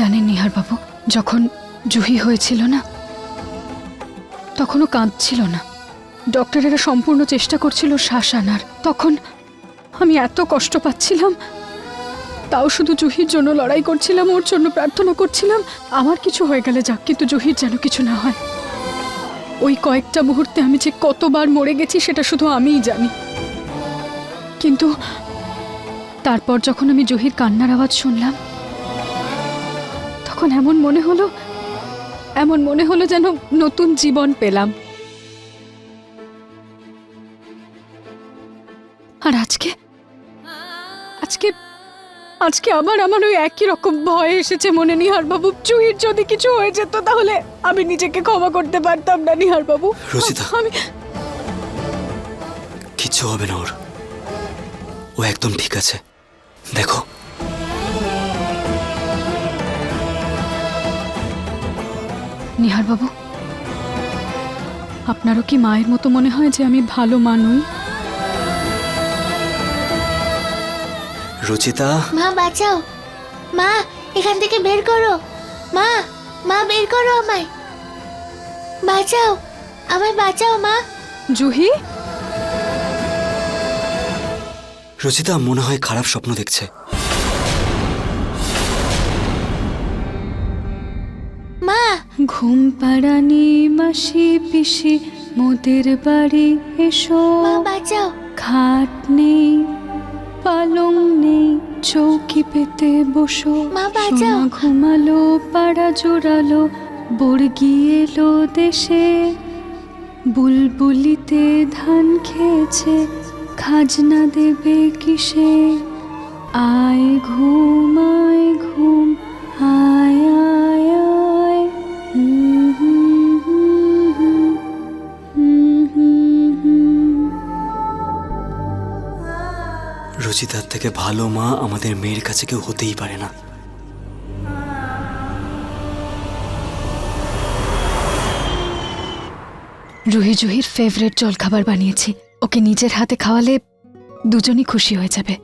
জানেন নিহার বাবু, যখন জুহি হয়েছিল না, তখনও কাঁদছিল না। ডক্টরেরা সম্পূর্ণ চেষ্টা করছিল শ্বাস আনার। তখন আমি এত কষ্ট পাচ্ছিলাম, তাও শুধু জুহির জন্য লড়াই করছিলাম, ওর জন্য প্রার্থনা করছিলাম, আমার কিছু হয়ে গেলে যাক, কিন্তু জুহির যেন কিছু না হয়। ওই কয়েকটা মুহূর্তে আমি যে কতবার মরে গেছি, সেটা শুধু আমিই জানি। কিন্তু তারপর যখন আমি জহির কান্নার আওয়াজ শুনলাম তখন এমন মনে হলো এমন মনে হলো যেন নতুন জীবন পেলাম। আর আজকে আজকে আজকে আবার আমার ওই একই রকম ভয় এসেছে মনে নিহার বাবু চুইর যদি কিছু হয়ে যেত তাহলে আমি নিজেকে ক্ষমা করতে পারতাম না নিহার বাবু। আমি কিচ্ছু হবে না ওর। ও একদম ঠিক আছে। দেখো নিহার বাবু আপনারও কি মায়ের মতো মনে হয় যে আমি ভালো মানুষ রুচিতা? মা বাঁচাও। মা এখান থেকে বের করো। মা মা বের করো আমায়। বাঁচাও। আমায় বাঁচাও মা। জুহি? রুচিতা মনে হয় খারাপ স্বপ্ন দেখছে। ঘুম পাড়ানি মাসি পিসি মোদের বাড়ি এসো। বাঁচাও খাট নেই পালং নেই চৌকি পেতে বসো। সোনা ঘুমালো পাড়া জোড়ালো বর্গি এলো দেশে। বুলবুলিতে ধান খেয়েছে খাজনা দেবে কিসে? আয় ঘুম আয় ঘুম রুচিতার থেকে ভালো মা আমাদের মেয়ের কাছে কেউ হতেই পারে না। রুহি জুহির ফেভারিট জলখাবার বানিয়েছি। ওকে নিজের হাতে খাওয়ালে দুজনই খুশি হয়ে যাবে।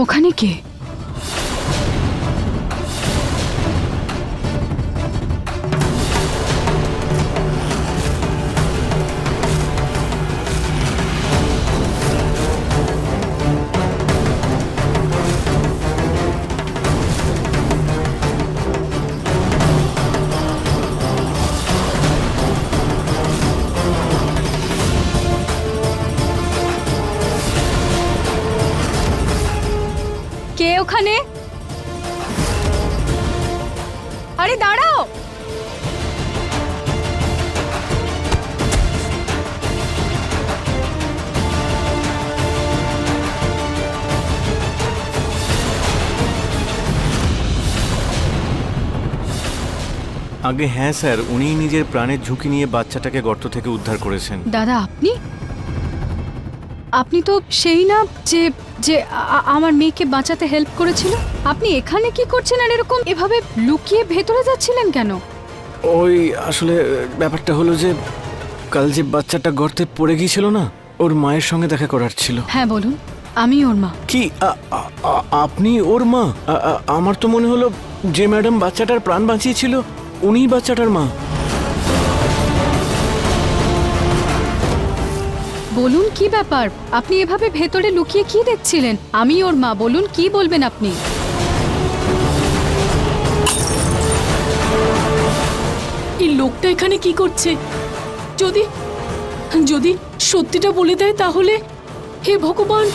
ওখানে কে? আগে হ্যাঁ স্যার। উনিই নিজের প্রাণের ঝুঁকি নিয়ে বাচ্চাটাকে গর্ত থেকে উদ্ধার করেছেন। দাদা আপনি? আপনি তো সেই না যে যে আমার মেয়েকে বাঁচাতে হেল্প করেছিল? আপনি এখানে কি করছেন আর এরকম এভাবে লুকিয়ে ভেতরে যাচ্ছিলেন কেন? ওই আসলে ব্যাপারটা হলো যে কাল যে বাচ্চাটা গর্তে পড়ে গিয়েছিল না ওর মায়ের সঙ্গে দেখা করার ছিল। হ্যাঁ বলুন। আমি ওর মা। কি? আপনি ওর মা? আমার তো মনে হলো যে ম্যাডাম বাচ্চাটার প্রাণ বাঁচিয়েছিল। উনিই বাচ্চাটার মা। বলুন কি ব্যাপার? আপনি এভাবে ভেতরে লুকিয়ে কি দেখছিলেন? আমি ওর মা বলুন কি বলবেন আপনি? এই লোকটা এখানে কি করছে? যদি যদি সত্যিটা বলে দেয় তাহলে হে ভগবান!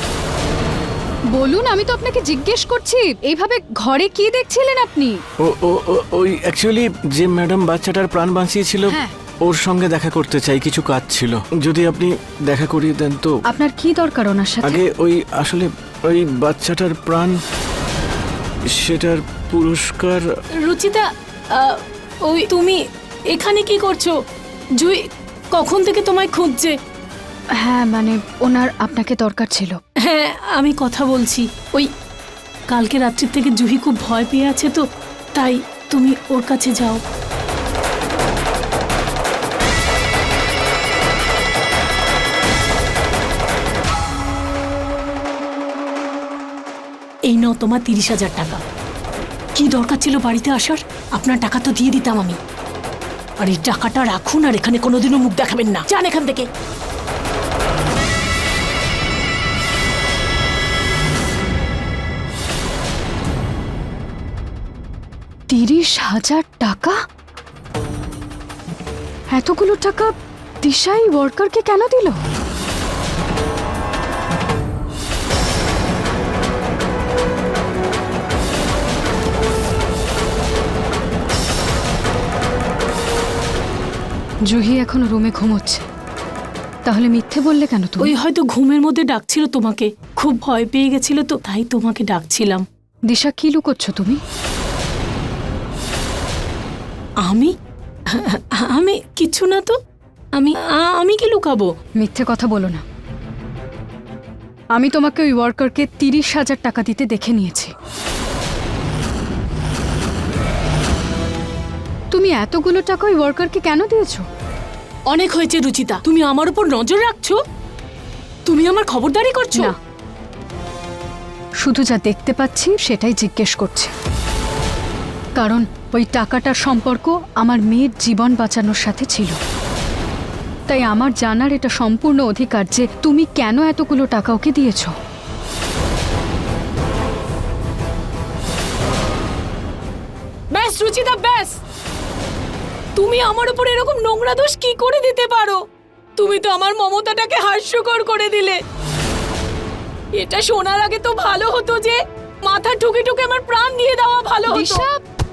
বলুন আমি তো আপনাকে জিজ্ঞেস করছি এইভাবে ঘরে কি দেখছিলেন আপনি? ও ও ও- ওই অ্যাকচুয়ালি যে ম্যাডাম বাচ্চাটার প্রাণ বাঁচিয়েছিল হ্যাঁ। ওর সঙ্গে দেখা করতে চাই কিছু কাজ ছিল। যদি আপনি দেখা করিয়ে দেন তো। আপনার কি দরকার ওনার সাথে? আগে ওই আসলে ওই বাচ্চাটার প্রাণ সেটার পুরস্কার। রুচিতা আহ, ওই তুমি এখানে কি করছ? জুই কখন থেকে তোমায় খুঁজছে? হ্যাঁ মানে ওনার আপনাকে দরকার ছিল। হ্যাঁ আমি কথা বলছি। ওই কালকে রাত্রির থেকে জুহি খুব ভয় পেয়ে আছে তো, তাই তুমি ওর কাছে যাও। এই নাও তোমার তিরিশ হাজার টাকা। কি দরকার ছিল বাড়িতে আসার? আপনার টাকা তো দিয়ে দিতাম আমি। আর এই টাকাটা রাখুন আর এখানে কোনোদিনও মুখ দেখাবেন না। যান এখান থেকে। তিরিশ হাজার টাকা? এতগুলো টাকা দিশাই ওয়ার্কারকে কেন দিল? জুহি এখন রুমে ঘুমোচ্ছে। তাহলে মিথ্যে বললে কেন তুমি? ওই হয়তো ঘুমের মধ্যে ডাকছিল তোমাকে। খুব ভয় পেয়ে গেছিল তো তাই তোমাকে ডাকছিলাম। দিশা কি লুকোচ্ছ তুমি? আমি? আমি কিচ্ছু না তো? আমি আমি কি লুকাবো? মিথ্যে কথা বলো না। আমি তোমাকে ওই ওয়ার্কারকে তিরিশ হাজার টাকা দিতে দেখে নিয়েছি। তুমি এতগুলো টাকা ওই ওয়ার্কারকে কেন দিয়েছ? অনেক হয়েছে রুচিতা। তুমি আমার উপর নজর রাখছো? তুমি আমার খবরদারি করছ? না। শুধু যা দেখতে পাচ্ছি সেটাই জিজ্ঞেস করছি। কারণ ওই টাকাটার সম্পর্ক আমার মেয়ের জীবন বাঁচানোর সাথে ছিল। তাই আমার জানার এটা সম্পূর্ণ অধিকার যে তুমি কেন এতগুলো টাকা ওকে দিয়েছ। ব্যাস রুচিতা ব্যাস। তুমি আমার উপর এরকম নোংরা দোষ কি করে দিতে পারো? তুমি তো আমার মমতাটাকে হাস্যকর করে দিলে। এটা শোনার আগে তো ভালো হতো যে মাথা ঠুকে ঠুকে আমার প্রাণ দিয়ে দেওয়া ভালো হতো।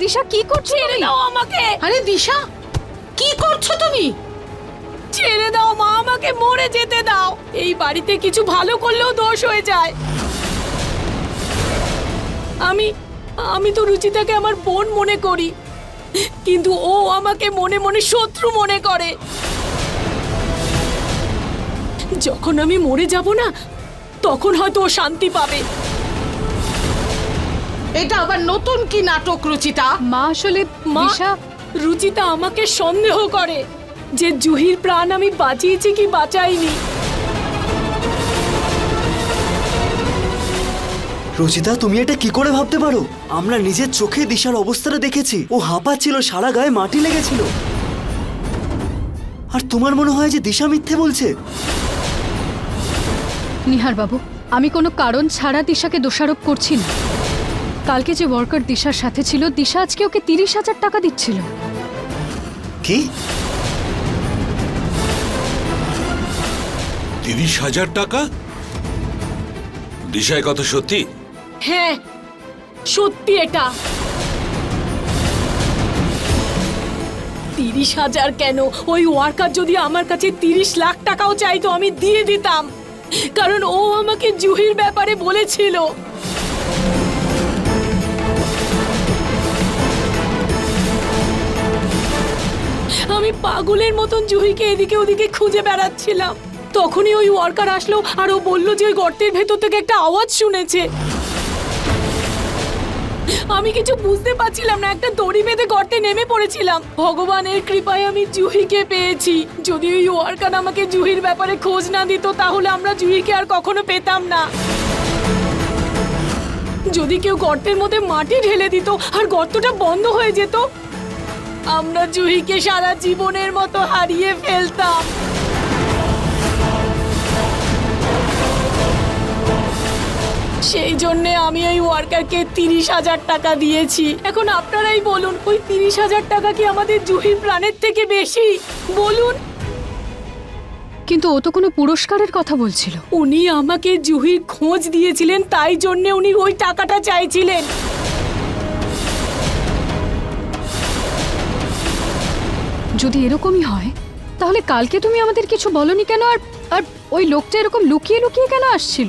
দিশা কি করছ ছেড়ে দাও আমাকে। আরে দিশা কি করছ তুমি? ছেড়ে দাও মা আমাকে মরে যেতে দাও। এই বাড়িতে কিছু ভালো করলেও দোষ হয়ে যায়। আমি আমি তো রুচিতাকে আমার বোন মনে করি। কিন্তু ও আমাকে মনে মনে শত্রু মনে করে। যখন আমি মরে যাব না তখন হয়তো ও শান্তি পাবে। এটা আবার নতুন কি নাটক রুচিতা? মা আসলে মা রুচিতা আমাকে সন্দেহ করে যে জুহির প্রাণ আমি বাঁচিয়েছি কি বাঁচাইনি। রচিতা তুমি এটা কি করে ভাবতে পারো? আমরা নিজের চোখে দিশার অবস্থাটা দেখেছি। ও হাঁপাচ্ছিল সারা গায়ে মাটি লেগেছিল। আর তোমার মনে হয় যে দিশা মিথ্যে বলছে? নিহার বাবু আমি কোনো কারণ ছাড়া দিশাকে দোষারোপ করছি না। কালকে যে ওয়ার্কার দিশার সাথে ছিল দিশা আজকে ওকে তিরিশ হাজার টাকা দিচ্ছিল। কি? তিরিশ হাজার টাকা? দিশায় কথা সত্যি? হ্যাঁ সত্যি এটা। তিরিশ হাজার কেন? ওই ওয়ার্কার যদি আমার কাছে তিরিশ লাখ টাকাও চাইতো আমি দিয়ে দিতাম। কারণ ও আমাকে জুহির ব্যাপারে বলেছিল। আমি পাগলের মতন জুহিকে এদিকে ওদিকে খুঁজে বেড়াচ্ছিলাম। তখনই ওই ওয়ার্কার আসলো আর ও বলল যে ওই গর্তের ভেতর থেকে একটা আওয়াজ শুনেছে। আমি কিছু বুঝতে পারছিলাম না, একটা দড়ি বেঁধে গর্তে নেমে পড়েছিলাম। ভগবানের কৃপায় আমি জুহিকে পেয়েছি। যদি ওই ওয়ার্কার আমাকে জুহির ব্যাপারে খোঁজ না দিত, তাহলে আমরা জুহিকে আর কখনো পেতাম না। যদি কেউ গর্তের মধ্যে মাটি ঢেলে দিত আর গর্তটা বন্ধ হয়ে যেত আমরা জুহিকে সারা জীবনের মতো হারিয়ে ফেলতাম। সেই জন্যে আমি ওই ওয়ার্কারকে তিরিশ হাজার টাকা দিয়েছি। এখন আপনারাই বলুন ওই তিরিশ হাজার টাকা কি আমাদের জুহির প্রাণের থেকে বেশি? বলুন। কিন্তু ও তো কোনো পুরস্কারের কথা বলছিল। উনি আমাকে জুহির খোঁজ দিয়েছিলেন তাই জন্যে উনি ওই টাকাটা চাইছিলেন। যদি এরকমই হয়, তাহলে কালকে তুমি আমাদের কিছু বলনি কেন? আর আর ওই লোকটা এরকম লুকিয়ে লুকিয়ে কেন আসছিল?